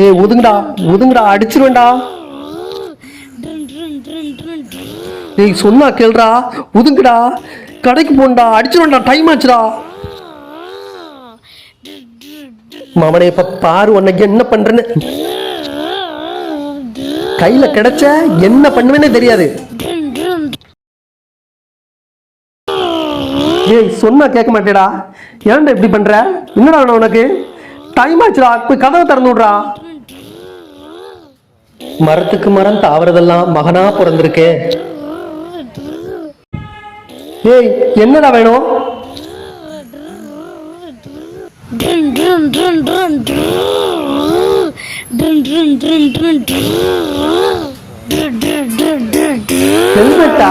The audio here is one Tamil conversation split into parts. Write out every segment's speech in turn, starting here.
ஏய் ஒதுங்கடா ஒதுங்கடா அடிச்சிருவேன்டா. டேய் சொன்னா கேள்றா ஒதுங்கடா. கடைக்கு போண்டா அடிச்சிருவேன்டா டைம் ஆச்சுடா. மாமனே இப்ப பாரு உனக்கு என்ன பண்றேன்னு. கையில கிடைச்ச என்ன பண்ணுவேனே தெரியாது. ஏய் சொன்னா கேட்க மாட்டேடா. ஏன்டா இப்படி பண்ற? என்னடா உனக்கு? டைம் ஆச்சுடா போய் கதவை திறந்து விட்றா. மரத்துக்கு மரம் தாவறதெல்லாம் மகனா பிறந்திருக்கே ஏய் என்னடா வேணும் ஹெல்மெட்டா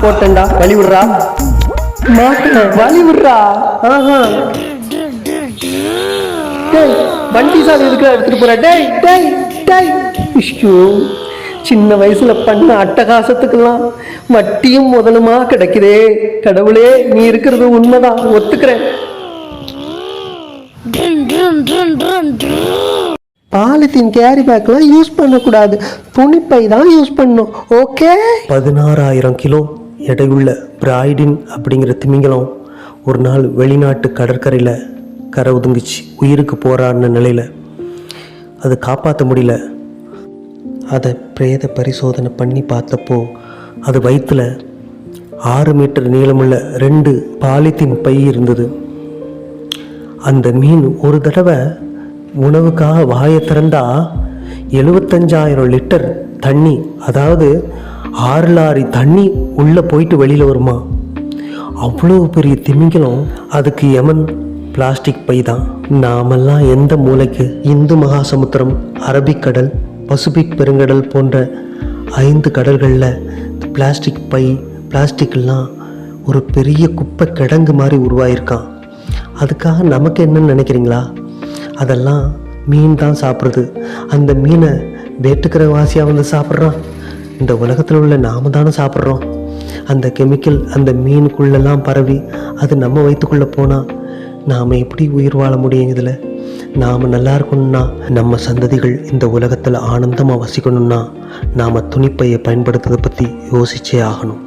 போட்டேன்டா வழி விடுறா மாட்டேன் வழி விடுறா ஆஹா டேய் வண்டி சாவி எதுக்கு எடுத்துட்டு போற? டேய் டேய் டேய். இஷ்யூ. சின்ன வயசுல பண்ண அட்டகாசத்துக்கெல்லாம் வட்டியும் முதலுமா கிடைக்குதே. கடவுளே நீ இருக்கிறது உண்மைதான். ஒத்துக்கிறேன். பாலித்தீன் கேரி பேக்லாம் யூஸ் பண்ணக்கூடாது. துணிப்பை தான் யூஸ் பண்ணணும் ஓகே பதினாறாயிரம் கிலோ எடையுள்ள பிராய்டின் அப்படிங்கிற திமிங்கலம் ஒரு நாள் வெளிநாட்டு கடற்கரையில் கரை ஒதுங்குச்சு. உயிருக்கு போராடின நிலையில் அது காப்பாற்ற முடியல. அதை பிரேத பரிசோதனை பண்ணி பார்த்தப்போ அது வயிற்றில் ஆறு மீட்டர் நீளமுள்ள ரெண்டு பாலித்தீன் பை இருந்தது. அந்த மீன் ஒரு தடவை உணவுக்காக வாயை திறந்தா எழுபத்தஞ்சாயிரம் லிட்டர் தண்ணி அதாவது ஆறு லாரி தண்ணி உள்ளே போயிட்டு வெளியில் வருமா? அவ்வளோ பெரிய திமிங்கலம் அதுக்கு யமன் பிளாஸ்டிக் பை தான். நாமெல்லாம் எந்த மூலைக்கு இந்து மகாசமுத்திரம் அரபிக்கடல் பசிபிக் பெருங்கடல் போன்ற ஐந்து கடல்களில் பிளாஸ்டிக் பை பிளாஸ்டிக்லாம் ஒரு பெரிய குப்பை கிடங்கு மாதிரி உருவாயிருக்கான். அதுக்காக நமக்கு என்னன்னு நினைக்கிறீங்களா? அதெல்லாம் மீன் தான் சாப்பிட்றது அந்த மீனை வேட்டுக்கிற வாசியாக வந்து சாப்பிட்றான். இந்த உலகத்தில் உள்ள நாம தானே சாப்பிட்றோம். அந்த கெமிக்கல் அந்த மீனுக்குள்ளெல்லாம் பரவி அது நம்ம வயிற்றுக்குள்ளே போனால் நாம் எப்படி உயிர் வாழ முடியும் இதில்? நாம் நல்லா இருக்கணும்னா நம்ம சந்ததிகள் இந்த உலகத்தில் ஆனந்தமாக வசிக்கணும்னா நாம் துணிப்பையை பயன்படுத்துறதை பற்றி யோசிச்சே ஆகணும்.